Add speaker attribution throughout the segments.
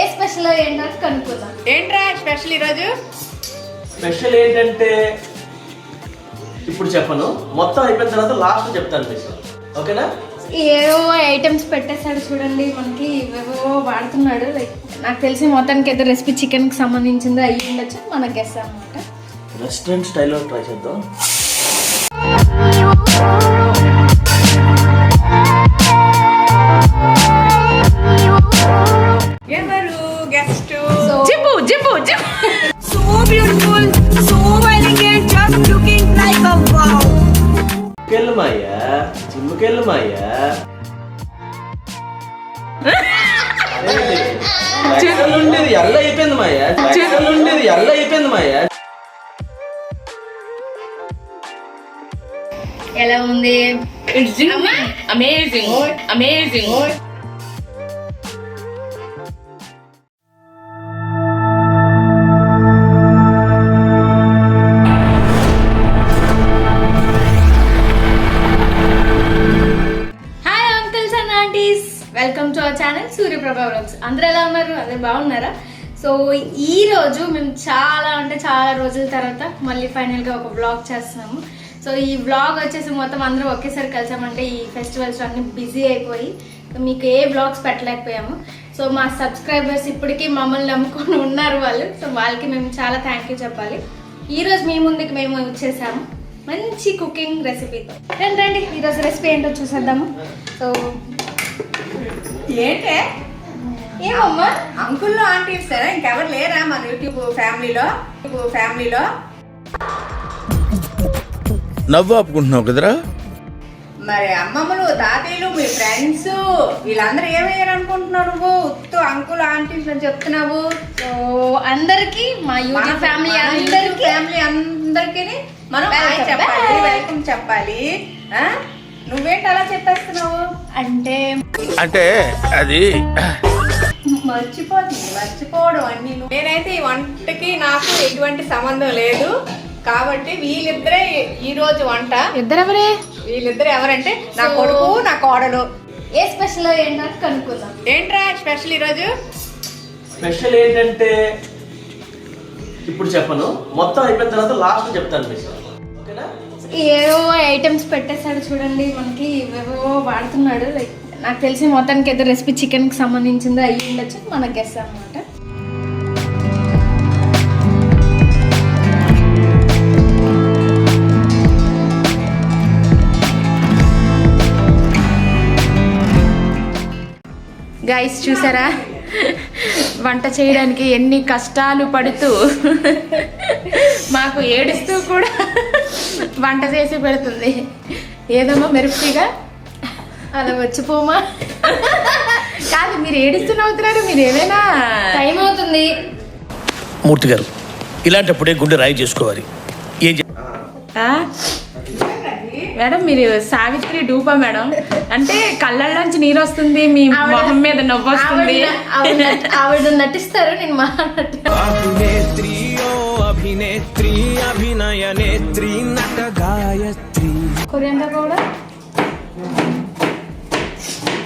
Speaker 1: ఏ special ఏంటో కనుక్కుందాం.
Speaker 2: ఏంట్రా స్పెషల్ ఈరోజు?
Speaker 3: స్పెషల్ ఏంటంటే ఇప్పుడు చెప్పను. మొత్తం అయిపోయిన తర్వాత లాస్ట్ చెప్తాను మీకు ఓకేనా?
Speaker 1: ఏవో ఐటమ్స్ పెట్టేశాడు చూడండి మనకి ఏవేవో వాడుతున్నాడు. లైక్ నాకు తెలిసి మొత్తానికి అయితే రెసిపీ చికెన్కి సంబంధించింది అయ్యి ఉండొచ్చు మనకు గెస్ అనమాట
Speaker 3: రెస్టారెంట్ స్టైల్లో ట్రై చేద్దాం.
Speaker 2: జిప్పు
Speaker 4: So beautiful, so elegant, just looking like a wow.
Speaker 3: జిమ్కెళ్ళు మాయా జిమ్కెళ్ళు మాయా ఉండేది ఎల్ల అయిపోయింది మాయా ఉండేది ఎల్ల అయిపోయింది మాయా
Speaker 1: ఎలా ఉంది?
Speaker 2: Amazing amazing
Speaker 1: welcome to our channel Suryaprabha vlogs అందరూ ఎలా ఉన్నారు? అందరు బాగున్నారా? సో ఈ రోజు మేము చాలా అంటే చాలా రోజుల తర్వాత మళ్ళీ ఫైనల్గా ఒక బ్లాగ్ చేస్తున్నాము. సో ఈ బ్లాగ్ వచ్చేసి మొత్తం అందరూ ఒకేసారి కలిసామంటే ఈ ఫెస్టివల్స్ అన్నీ బిజీ అయిపోయి మీకు ఏ బ్లాగ్స్ పెట్టలేకపోయాము. సో మా సబ్స్క్రైబర్స్ ఇప్పటికీ మమ్మల్ని నమ్ముకొని ఉన్నారు వాళ్ళు. సో వాళ్ళకి మేము చాలా థ్యాంక్ యూ చెప్పాలి. ఈరోజు మీ ముందుకు మేము వచ్చేసాము. మంచి కుకింగ్ రెసిపీతో రండి రండి. ఈరోజు రెసిపీ ఏంటో చూసేద్దాము. సో
Speaker 2: ఏంటే?
Speaker 1: ఏమమ్మా?
Speaker 2: అంకుల్లో ఆంటీ ఇస్తారా? ఇంకెవరు లేరా మన యూట్యూబ్ ఫ్యామిలీలో? యూట్యూబ్ ఫ్యామిలీలో?
Speaker 5: నవ్వు ఆపుకుంటున్నావు కదరా?
Speaker 2: మరి అమ్మమ్మలు తాతయ్యలు మీ ఫ్రెండ్స్ వీళ్ళందరూ ఏమయ్యారు అనుకుంటున్నావు నువ్వు? ఉత్తు అంకుల్ ఆంటీస్ అని చెప్తున్నావు.
Speaker 1: సో అందరికి మా యూట్యూబ్ ఫ్యామిలీ అందరికి
Speaker 2: ఫ్యామిలీ అందరికి మనం చెప్పాలి. వెల్కమ్ చెప్పాలి. ఆ? నువ్వేంటి అలా చెప్పేస్తున్నావు?
Speaker 1: అంటే
Speaker 5: అంటే అది
Speaker 2: మర్చిపోతుంది మర్చిపోవడం అన్ని. నేనైతే ఈ వంటకి నాకు ఎటువంటి సంబంధం లేదు. కాబట్టి వీళ్ళిద్దరే ఈ రోజు వంట.
Speaker 1: ఇద్దరెవరే?
Speaker 2: వీళ్ళిద్దరు ఎవరంటే నా కొడుకు నా కోడలు.
Speaker 1: ఏ స్పెషల్ ఏంటో కనుక్కుందాం.
Speaker 2: ఏంట్రా స్పెషల్ ఈరోజు?
Speaker 3: స్పెషల్ ఏంటంటే ఇప్పుడు చెప్పను. మొత్తం అయిపోయిన తర్వాత లాస్ట్ చెప్తాను మీకు. ఓకేనా?
Speaker 1: ఏవో ఐటమ్స్ పెట్టేశాడు చూడండి మనకి ఏవేవో వాడుతున్నాడు. లైక్ నాకు తెలిసి మొత్తానికి అయితే రెసిపీ చికెన్కి సంబంధించింది అయ్యి ఉండొచ్చు మనకు గెస్ అనమాట
Speaker 6: గైస్ చూసారా? వంట చేయడానికి ఎన్ని కష్టాలు పడుతూ మాకు ఏడుస్తూ కూడా వంట చేసి పెడుతుంది. ఏదమ్మా మెరుపుగా?
Speaker 1: అలా వచ్చిపోమా
Speaker 6: కాదు మీరు ఏడుస్తున్న అవుతున్నారు మీరు ఏమైనా
Speaker 1: టైం అవుతుంది.
Speaker 5: మూర్తి గారు ఇలాంటప్పుడే గుండె రాయి చేసుకోవాలి. ఏం
Speaker 6: మేడం మీరు సావిత్రి డూపా మేడం. అంటే కళ్ళల్లోంచి నీరు వస్తుంది మీ మొహం మీద నవ్వు వస్తుంది.
Speaker 1: ఆవిడ నటిస్తారు నేను
Speaker 7: మాట్లాడతాను అభినేత్రి అభినేత్రి అభినయ నేత్రి నట
Speaker 1: కొరియాండర్ పౌడర్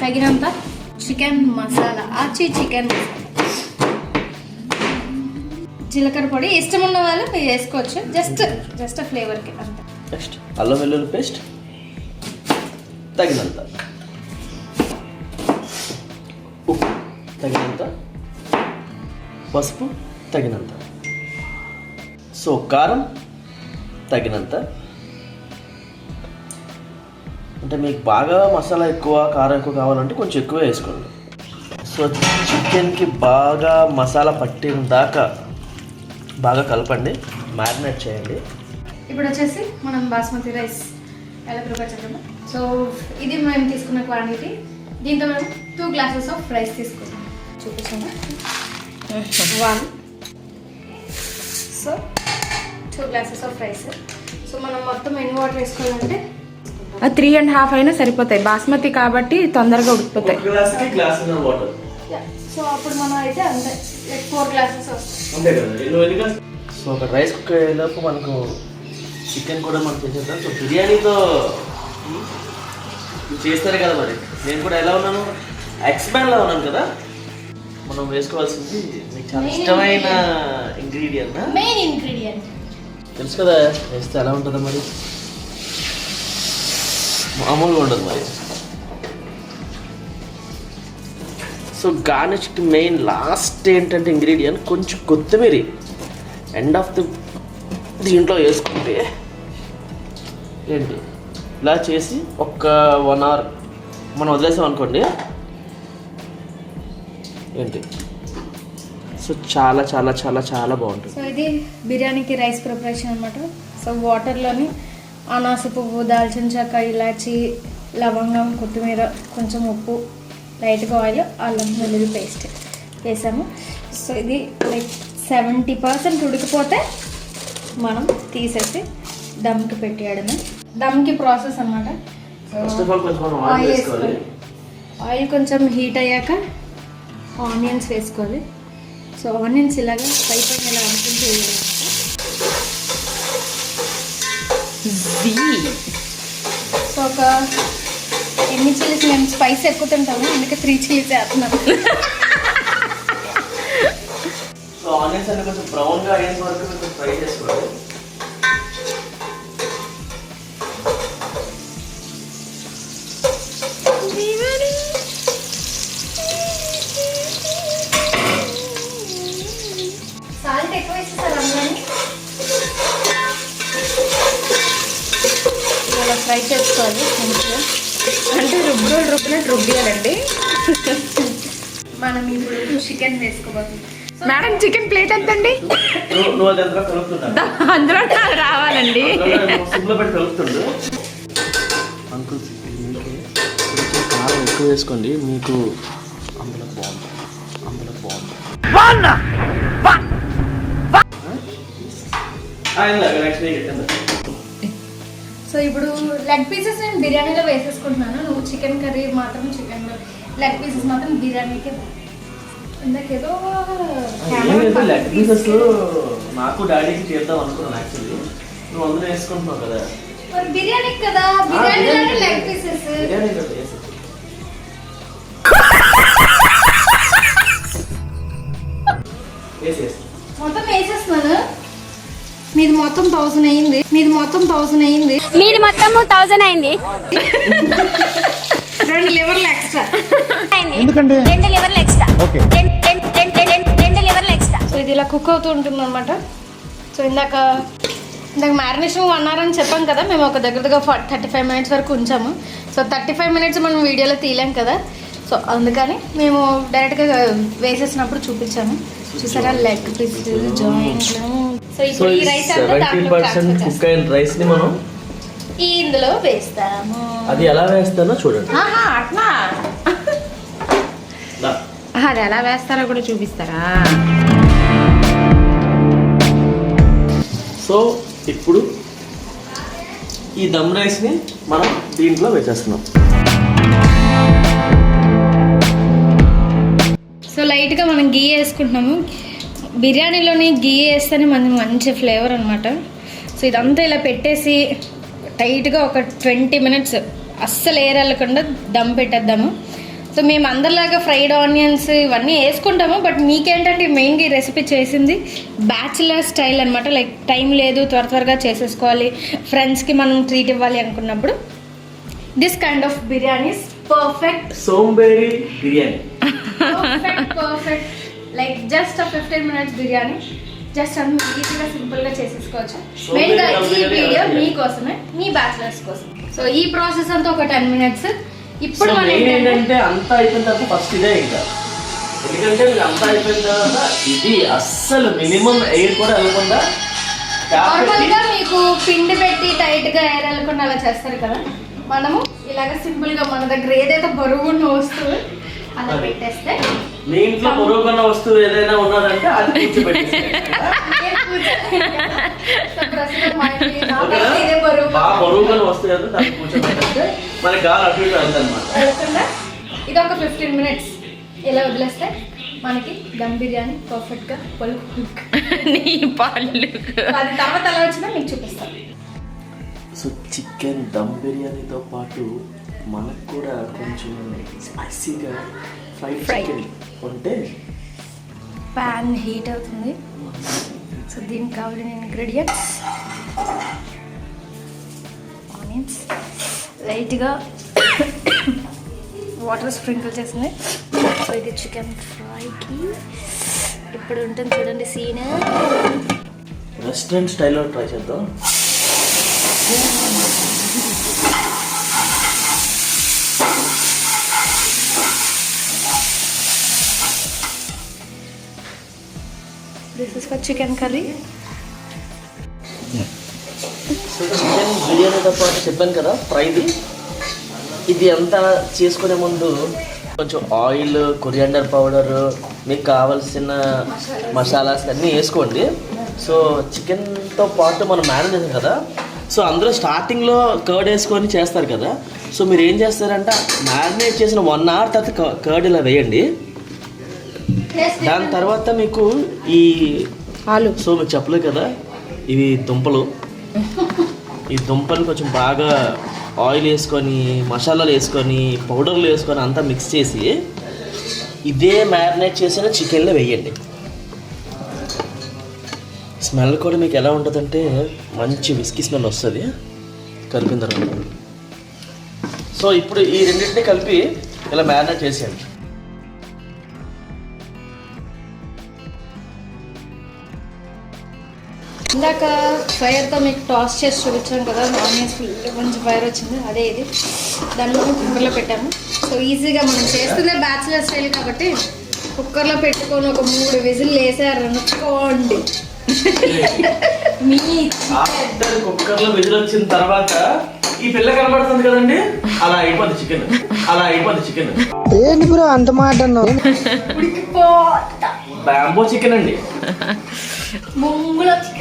Speaker 1: తగినంత? Chicken masala. ఆచి చికెన్ జీలకర్ర పొడి. ఇష్టం ఉన్న వాళ్ళు మీరు వేసుకోవచ్చు. జస్ట్ జస్ట్ ఫ్లేవర్కి అంత.
Speaker 3: నెక్స్ట్ అల్లం వెల్లుల్లి పేస్ట్. తగినంత. ఉప్పు తగినంత. పసుపు తగినంత. సో కారం తగినంత. అంటే మీకు బాగా మసాలా ఎక్కువ కారం ఎక్కువ కావాలంటే కొంచెం ఎక్కువ వేసుకోండి. సో చికెన్కి బాగా మసాలా పట్టిన దాకా బాగా కలపండి మ్యారినేట్ చేయండి.
Speaker 1: ఇప్పుడు వచ్చేసి మనం బాస్మతి రైస్ ఎలా ప్రిపేర్ చేద్దాము. సో ఇది మేము తీసుకున్న క్వాంటిటీ. దీంతో మనం టూ గ్లాసెస్ ఆఫ్ రైస్ తీసుకుంటాం చూపిస్తాము? One so two glasses of rice so మనం మొత్తం ఎన్ని వాటర్ వేసుకోవాలంటే
Speaker 6: త్రీ అండ్ హాఫ్ అయినా సరిపోతాయి. బాస్మతి కాబట్టి తొందరగా ఉడికిపోతాయి.
Speaker 1: సో అప్పుడు మనం అయితే అంతే. లైక్ ఫోర్ గ్లాసెస్ వస్తాయి.
Speaker 3: అంతే కదా? నువ్వు ఎన్ని గ్లాస్ సో ఒక రైస్ కుక్ అయ్యేలోపు మనకు చికెన్ కూడా మనం చేసేద్దాం. సో బిర్యానీతో చేస్తారు కదా మరి. నేను కూడా ఎలా ఉన్నాను? ఎక్స్పాండ్లో ఉన్నాను కదా? మనం వేసుకోవాల్సింది మీకు చాలా ఇష్టమైన ఇంగ్రీడియంట్
Speaker 1: మెయిన్ ఇంగ్రీడియంట్
Speaker 3: తెలుసు కదా వేస్తే ఎలా ఉంటుందో మరి. మామూలుగా ఉండదు మరి. సో గార్నిష్కి మెయిన్ లాస్ట్ ఏంటంటే ఇంగ్రీడియంట్ కొంచెం కొత్తిమీర. ఎండ్ ఆఫ్ ది దీంట్లో వేసుకుంటే ఏంటి? ఇలా చేసి ఒక వన్ అవర్ మనం వదిలేసాం అనుకోండి. ఏంటి? సో చాలా చాలా చాలా చాలా బాగుంటుంది.
Speaker 1: సో ఇది బిర్యానీకి రైస్ ప్రిపరేషన్ అనమాట సో వాటర్లోని అనాస పువ్వు దాల్చిన చెక్క ఇలాచి లవంగం కొత్తిమీర కొంచెం ఉప్పు లైట్గా ఆయిల్ అల్లం వెల్లుల్లి పేస్ట్ వేసాము. సో ఇది లైక్ సెవెంటీ పర్సెంట్ ఉడికిపోతే మనం తీసేసి దమ్కి పెట్టేయడమే దమ్కి ప్రాసెస్ అనమాట
Speaker 3: ఆయిల్ వేసుకోవాలి.
Speaker 1: ఆయిల్ కొంచెం హీట్ అయ్యాక ఆనియన్స్ వేసుకోవాలి. సో ఆనియన్స్ ఇలాగా పై పైన ఇలా అనుకుంటూ వేయాలి సో ఒక ఎన్ని చిల్లీస్ మేము స్పైస్ ఎక్కువ తింటాము అందుకే త్రీ చిల్లీస్ వేస్తున్నాము
Speaker 3: సో ఆనియన్స్ అన్ని కొంచెం బ్రౌన్గా అయ్యేంత వరకు కొంచెం ఫ్రై చేసుకోవాలి.
Speaker 1: మనం ఇప్పుడు చికెన్ వేసుకోబోతున్నాం.
Speaker 6: మేడం చికెన్ ప్లేట్ ఎంత అండి అందులో రావాలండి.
Speaker 3: సిమ్లో పెట్టి కలుపుతుండు. అంకుల్ మీకే కొంచెం కారం ఎక్కువ వేసుకోండి. మీకు అందులో బాగుంటుంది. అందులో బాగుంటుంది. నెక్స్ట్
Speaker 1: సో ఇప్పుడు లెగ్ పీసెస్ నేను బిర్యానీలో వేసేసుకుంటున్నాను. నువ్వు చికెన్ కర్రీ మాత్రం చికెన్లో లెగ్ పీసెస్ మాత్రం బిర్యానీకి ఇందాకేదో
Speaker 3: లెగ్ పీసెస్ నాకు డాడీకి చేద్దాం అనుకున్నాను యాక్చువల్లీ నువ్వు అందులో వేసుకుంటున్నావు కదా
Speaker 1: మరి బిర్యానీకి కదా బిర్యానీలోనే లెగ్ పీసెస్
Speaker 3: బిర్యానీ కదా వేసేసి. వేసేసి.
Speaker 1: మొత్తం వేసేస్తున్నాను మీది మొత్తం థౌసండ్ అయింది మీది మొత్తం థౌసండ్ అయింది
Speaker 8: మీది మొత్తము థౌజండ్ అయింది
Speaker 1: రెండు లివర్లు ఎక్స్ట్రా.
Speaker 8: రెండు లివర్లు ఎక్స్ట్రా. రెండు రెండు- లివర్లు ఎక్స్ట్రా.
Speaker 1: సో ఇది ఇలా కుక్ అవుతూ ఉంటుంది అనమాట సో ఇందాక ఇందాక మ్యారినేషన్ వన్ అవర్ అని చెప్పాం కదా మేము ఒక దగ్గరగా థర్టీ ఫైవ్ మినిట్స్ వరకు ఉంచాము. సో థర్టీ ఫైవ్ మినిట్స్ మనం వీడియోలో తీయలేం కదా. సో అందుకని మేము డైరెక్ట్గా వేసేసినప్పుడు చూపించాము. చూసారా? లెగ్ పీస్ జాయింట్ సో ఇప్పుడు ఈ రైస్
Speaker 3: కుక్ అయిన రైస్ని మనం
Speaker 1: ఇందులో వేస్తాము.
Speaker 3: అది ఎలా వేస్తానో చూడండి.
Speaker 6: అట్లా. అది ఎలా వేస్తారో కూడా చూపిస్తారా?
Speaker 3: సో ఇప్పుడు ఈ దమ్ రైస్ని మనం దీంట్లో వేసేస్తున్నాం.
Speaker 1: సో లైట్గా మనం గీ వేసుకుంటున్నాము. బిర్యానీలోని గీ వేస్తేనే మనకి మంచి ఫ్లేవర్ అనమాట సో ఇదంతా ఇలా పెట్టేసి టైట్గా ఒక ట్వంటీ మినిట్స్ అస్సలు ఏరెళ్ళకుండా దమ్ పెట్టేద్దాము. సో మేము అందరిలాగా ఫ్రైడ్ ఆనియన్స్ ఇవన్నీ వేసుకుంటాము. బట్ మీకేంటంటే మెయిన్గా ఈ రెసిపీ చేసింది బ్యాచులర్ స్టైల్ అనమాట లైక్ టైం లేదు త్వర త్వరగా చేసేసుకోవాలి. ఫ్రెండ్స్కి మనం ట్రీట్ ఇవ్వాలి అనుకున్నప్పుడు this kind of biryanis perfect
Speaker 3: సోంబేరి biryani.
Speaker 1: Perfect perfect like just fifteen minutes biryani. Just అన్ని ఈజీగా సింపుల్గా చేసేసుకోవచ్చు.
Speaker 3: So,
Speaker 1: మెయిన్గా
Speaker 3: very
Speaker 1: ఈ వీడియో. మీకోసమే మీ బ్యాచిలర్స్ కోసం. సో ఈ ప్రాసెస్ అంతా ఒక టెన్ మినిట్స్ ఇప్పుడు మనం ఏంటంటే
Speaker 3: అంతా అయిపోయిన తర్వాత ఫస్ట్ ఇదే ఇంకా. ఎందుకంటే ఇది అంతా అయిపోయిన తర్వాత ఇది అస్సలు మినిమం ఎయిర్ కూడా వెళ్ళకుండా
Speaker 1: మీకు పిండి పెట్టి టైట్గా ఏరలకుండా అలా చేస్తారు కదా. మనము ఇలాగ సింపుల్గా మన దగ్గర ఏదైతే బరువు ఉన్న వస్తువు అలా. పెట్టేస్తే
Speaker 3: మీ ఇంట్లో పొరుగున్న వస్తువు ఏదైనా ఉన్నదంటే అది
Speaker 1: బరువు
Speaker 3: బాగా పొరుగున్న వస్తువు ఏదో దాన్ని కూర్చోబెట్టేస్తే మనకి గాలి అటు ఇటు వెళ్తుందా?
Speaker 1: ఇది ఒక ఫిఫ్టీన్ మినిట్స్ ఇలా వదిలేస్తే మనకి దమ్ బిర్యానీ పర్ఫెక్ట్గా పలుకు
Speaker 6: నీ పళ్ళు.
Speaker 1: అది తర్వాత ఎలా వచ్చినా మీకు చూపిస్తాను
Speaker 3: సో చికెన్ దమ్ బిర్యానీతో పాటు మనకు కూడా కొంచెం స్పైసీగా చికెన్ ఉంటే
Speaker 1: ప్యాన్ హీట్ అవుతుంది. సో దీనికి కావాల్సిన ఇంగ్రీడియంట్స్ ఆనియన్స్ లైట్గా వాటర్ స్ప్రింకిల్ చేసింది సో ఇది చికెన్ ఫ్రైకి ఇప్పుడు ఉంటుంది చూడండి సీన్
Speaker 3: రెస్టారెంట్ స్టైల్లో ట్రై చేద్దాం.
Speaker 1: This for chicken curry.
Speaker 3: So chicken బిర్యానీతో పాటు చెప్పాను కదా ఫ్రైది ఇది అంతా చేసుకునే ముందు కొంచెం ఆయిల్ కొరియాండర్ పౌడర్ మీకు కావాల్సిన మసాలాస్ అన్నీ వేసుకోండి. సో చికెన్తో పాటు మనం మ్యారేజ్ చేసాం కదా. సో అందరూ స్టార్టింగ్లో కర్డ్ వేసుకొని చేస్తారు కదా. సో మీరు ఏం చేస్తారంటే మ్యారినేట్ చేసిన వన్ అవర్ తర్వాత కర్డ్ ఇలా వేయండి. దాని తర్వాత మీకు ఈ
Speaker 6: ఆలు.
Speaker 3: సో మీకు చెప్పలేదు కదా ఇవి దుంపలు. ఈ దుంపలు కొంచెం బాగా ఆయిల్ వేసుకొని మసాలాలు వేసుకొని పౌడర్లు వేసుకొని అంతా మిక్స్ చేసి ఇదే మ్యారినేట్ చేసిన చికెన్లో వేయండి. స్మెల్ కూడా మీకు ఎలా ఉంటుందంటే మంచి విస్కీ స్మెల్ వస్తుంది. కలిపిన తర్వాత. సో ఇప్పుడు ఈ రెండింటిని కలిపి ఇలా మ్యారినేట్ చేసేయండి.
Speaker 1: ఇందాక ఫైర్తో మీకు టాస్ చేసి చూపించాం కదా ఆనియన్స్ ఫుల్ మంచి ఫైర్ వచ్చింది అదే ఇది. దానిలో కుక్కర్లో పెట్టాము. సో ఈజీగా మనం చేస్తుందే బ్యాచిలర్ స్టైల్ కాబట్టి కుక్కర్లో పెట్టుకొని ఒక మూడు విజిల్ వేసారు అనుకోండి. మీ
Speaker 3: కుక్కర్లో విజిల్ వచ్చిన తర్వాత ఈ పిల్ల కనబడుతుంది కదండి? అలా అయిపోద్ది చికెన్. అలా అయిపోద్ది చికెన్.
Speaker 1: ఉడికిపోతా.
Speaker 3: బ్యాంబో చికెన్ అండి.
Speaker 1: ముంగులో చికెన్ కాదు దేవు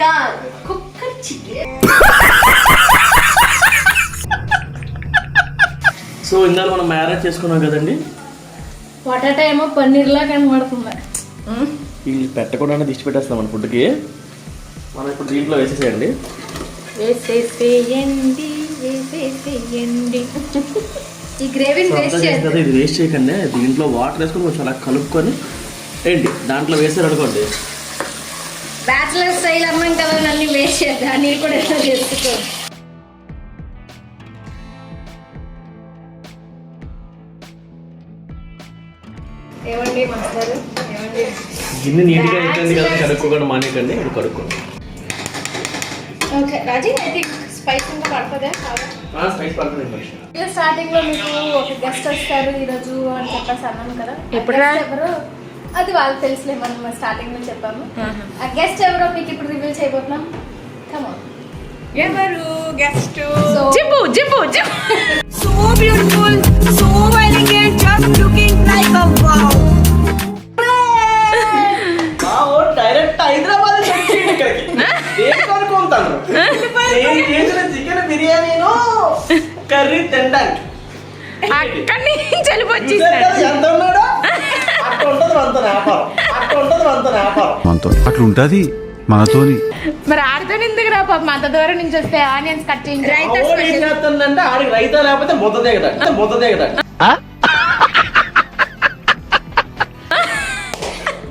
Speaker 1: కాదు కుక్కర్ చికెన్
Speaker 3: సో ఇందాక మనం మ్యారేజ్ చేసుకున్నాం కదండి?
Speaker 1: పొటాటో ఏమో పన్నీర్లా కనబడుతుంది.
Speaker 3: వీళ్ళు పెట్టకుండా దిష్టి పెట్టేస్తాం మన ఫుడ్కి. మనం ఇప్పుడు దీంట్లో వేసేసేయండి.
Speaker 1: వేసేసేయండి వేసేసేయండి. ఈ
Speaker 3: ఇది వేస్ట్ చేయకండి. దీంట్లో వాటర్ వేసుకొని కొంచెం అలా కలుపుకొని ఏంటి? దాంట్లో వేసారు అనుకోండి.
Speaker 1: బ్యాచిలర్ స్టైల్ అన్నాం కదా నన్ను వేస్ట్ చేద్దాం? నీళ్ళు కూడా ఎట్లా చేసుకో? ఏమండి మాస్టర్? ఏమండి?
Speaker 3: గిన్నె నీట్గా అయిపోయింది కదా కడుక్కోకుండా మానేయకండి ఇప్పుడు కడుక్కోండి.
Speaker 1: Okay Raji I think spice ఇంకా పడుతుందా?
Speaker 3: స్పైస్ పడుతుంది
Speaker 1: స్టార్టింగ్లో మీకు ఒక గెస్ట్ వస్తారు ఈరోజు అని చెప్పేసి అన్నాను కదా. guest ఎవరు? అది వాళ్ళకి తెలుసులే మనం స్టార్టింగ్లో చెప్పాము. ఆ గెస్ట్ ఎవరో మీకు ఇప్పుడు రివీల్ చేయబోతున్నాం. కమా
Speaker 6: ఎవరు గెస్ట్
Speaker 1: సో
Speaker 6: జిప్పు జిప్పు జిప్పు.
Speaker 4: So beautiful, so elegant, just looking like a wow.
Speaker 3: Direct Hyderabad ఇక్కడికి. నేను చేసిన చికెన్ బిర్యానీను కర్రీ తినడానికి.
Speaker 6: అక్కడి నుంచి వెళ్ళిపోయి
Speaker 3: ఎంత ఉన్నాడో? మనతో
Speaker 9: అట్లుంటది మనతోని.
Speaker 6: మరి ఆడితో ఎందుకు రా పాపం? అంత దూరం నుంచి వస్తే ఆనియన్స్ కట్ చేయించి.
Speaker 1: రైతా స్పెషల్.
Speaker 3: చేస్తుందంటే ఆడికి రైతా లేకపోతే ముద్ద దిగదండి ముద్ద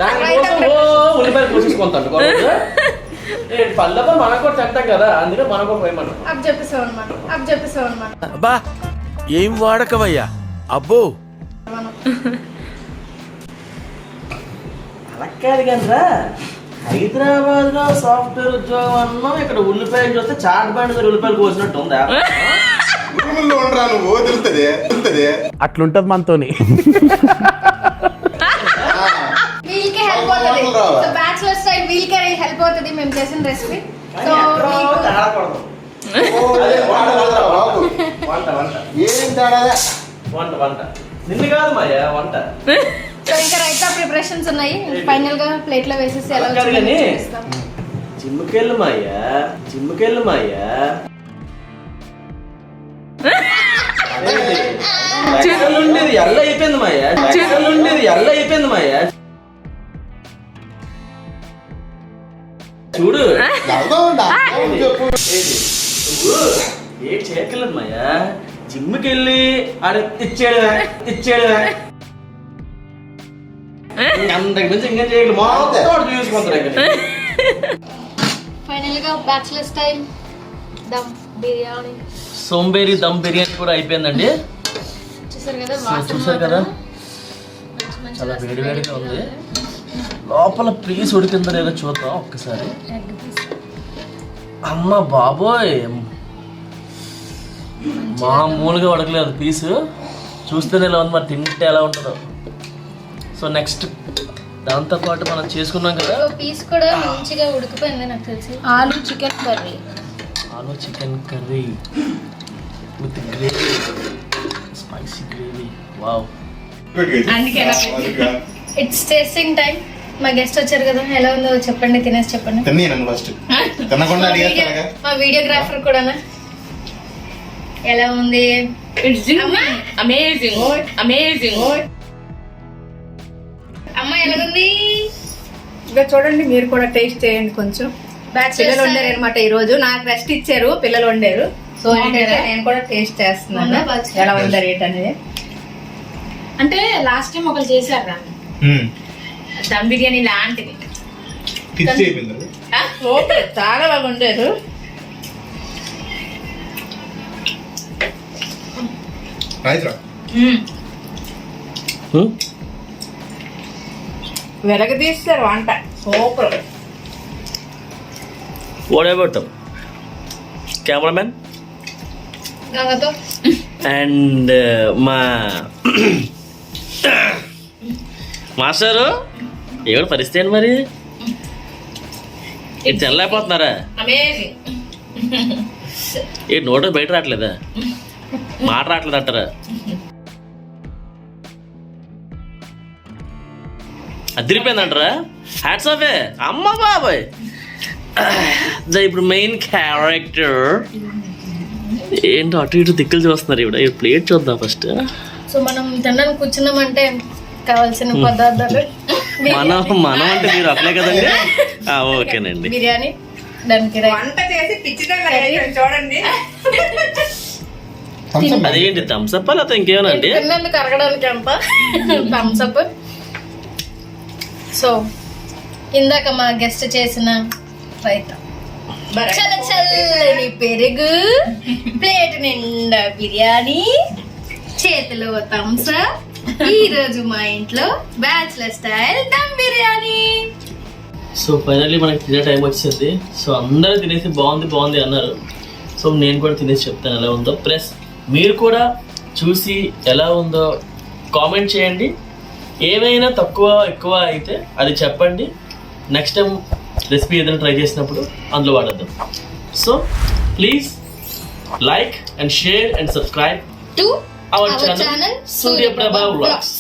Speaker 3: దానికోసం ఉల్లిపాయలు పల్లెపై మనకు తింటాం కదా. అందుకే మనకు కూడా వేయమన్నాం
Speaker 1: అప్ చెప్పేసాం అనమాట అప్ చెప్పేసాం అనమాట
Speaker 7: అబ్బా ఏం వాడకవయ్యా? అబ్బో.
Speaker 3: కాదు కదరా హైదరాబాద్లో సాఫ్ట్వేర్ ఉద్యోగం అన్నాం ఇక్కడ ఉల్లిపాయలు చూస్తే చాట్ బండి దగ్గర ఉల్లిపాయలు కోసినట్టు ఉందా?
Speaker 10: భూముల్లో ఉండరా నువ్వు? తెలుస్తుంది తెలుస్తుంది
Speaker 5: అట్లుంటది మనతోని.
Speaker 1: వీళ్ళకి హెల్ప్ అవుతుంది. సో బ్యాచులర్ స్టైల్ వీళ్ళకి హెల్ప్ అవుతుంది. మేము చేసిన రెసిపీ సో
Speaker 10: ఏం
Speaker 3: వంట వంట. నిన్ను కాదు మాయా వంట.
Speaker 1: సో ఇంకా రైతా ప్రిపరేషన్స్ ఉన్నాయి. ఫైనల్గా ప్లేట్లో వేసేసి ఎలా వచ్చిందో చూపిస్తాం.
Speaker 3: జిమ్కెళ్ళు మాయా జిమ్కెళ్ళు మాయా ఉండేది ఎల్ల అయిపోయింది మాయా ఉండేది ఎల్ల అయిపోయింది మాయా చూడు. ఏం చేయక్కర్లేదు మాయా జిమ్కి వెళ్ళి ఆడ ఇచ్చేయడమే ఇచ్చేయడమే. అంతకు మించి ఇంకేం చేయగలరు? మొత్తం వాడు చూసుకుంటారు ఇక్కడ.
Speaker 1: ఫైనల్గా బ్యాచులర్ స్టైల్ దమ్ బిర్యానీ
Speaker 3: సోంబేరి దమ్ బిర్యానీ కూడా అయిపోయిందండి.
Speaker 1: చూసారు కదా
Speaker 3: చూసారు చాలా వేడి వేడిగా ఉంది. లోపల ప్లీజ్ ఉడికిందో లేదో చూద్దాం ఒక్కసారి. అమ్మ బాబోయ్. మామూలుగా ఉడకలేదు పీసు చూస్తేనే ఎలా ఉంది మరి తింటే ఎలా ఉంటుందో. సో నెక్స్ట్ దాంతోపాటు మనం చేసుకున్నాం కదా.
Speaker 1: పీస్ కూడా మంచిగా ఉడికిపోయింది నాకు తెలిసి.
Speaker 6: Aloo chicken curry.
Speaker 3: Aloo chicken curry with gravy. Spicy gravy. Wow.
Speaker 6: అందుకే
Speaker 1: ఇట్స్ టేస్టింగ్ టైం మా గెస్ట్ వచ్చారు కదా. ఎలా ఉందో చెప్పండి తినేసి చెప్పండి.
Speaker 10: తిన్నీ నన్ను ఫస్ట్ తినకుండా
Speaker 1: మా వీడియోగ్రాఫర్ కూడానా? ఎలా ఉంది?
Speaker 6: ఇట్స్ అమేజింగ్ అమేజింగ్
Speaker 2: ఇంకా చూడండి మీరు కూడా టేస్ట్ చేయండి కొంచెం. పిల్లలు వండారు అనమాట ఈ రోజు నాకు రెస్ట్ ఇచ్చారు పిల్లలు వండారు. సో నేను కూడా టేస్ట్ చేస్తున్నాను. ఎలా ఉందా రేట్ అనేది?
Speaker 6: అంటే లాస్ట్ టైం ఒకరు చేశారు రా. దమ్ బిర్యానీ లాంటిది.
Speaker 2: చాలా బాగా వండారు. తీస్తారు వంట. Super.
Speaker 3: What about cameraman and మా మాస్టారు ఏమిటి పరిస్థితి ఏంటి మరి? ఇది తినలేకపోతున్నారా
Speaker 6: అమేజింగ్
Speaker 3: ఏ నోట బయట రావట్లేదా? మాట రావట్లేదు అంటారా అదిరిపోయిందంటారా. హ్యాట్స్ ఆఫే అమ్మ బాబాయ్. ఇప్పుడు మెయిన్ క్యారెక్టర్ ఏంటో అటు ఇటు దిక్కులు చూస్తున్నారు ఇప్పుడు ఈ ప్లేట్ చూద్దాం ఫస్ట్
Speaker 1: సో మనం తినడానికి కూర్చున్నామంటే కావాల్సిన పదార్థాలు.
Speaker 3: మనం మనం అంటే మీరు అట్లే కదండి? ఆ, ఓకేనండి.
Speaker 1: బిర్యానీ దానికి
Speaker 2: వంట చేసి పిచ్చిదంగా చూడండి.
Speaker 3: అదేంటి థమ్స్అప్ లేకపోతే ఇంకేమైనా అండి?
Speaker 1: తిన్నందుకు అరగడానికి ఎంత థమ్స్ అప్ సో ఇందాక మా గెస్ట్ చేసిన రైతా. చల్ల చల్లని పెరుగు ప్లేట్ నిండా బిర్యానీ చేతిలో థమ్స్ ఈ రోజు మా ఇంట్లో bachelor style dum biryani.
Speaker 3: So finally మనకి తినే టైం వచ్చింది సో అందరూ తినేసి బాగుంది బాగుంది అన్నారు. సో నేను కూడా తినేసి చెప్తాను ఎలా ఉందో. ప్లస్ మీరు కూడా చూసి ఎలా ఉందో కామెంట్ చేయండి. ఏమైనా తక్కువ ఎక్కువ అయితే అది చెప్పండి నెక్స్ట్ టైం రెసిపీ ఏదైనా ట్రై చేసినప్పుడు అందులో వాడద్దాం so please like and share and subscribe
Speaker 1: to
Speaker 3: our channel Suryaprabha vlogs.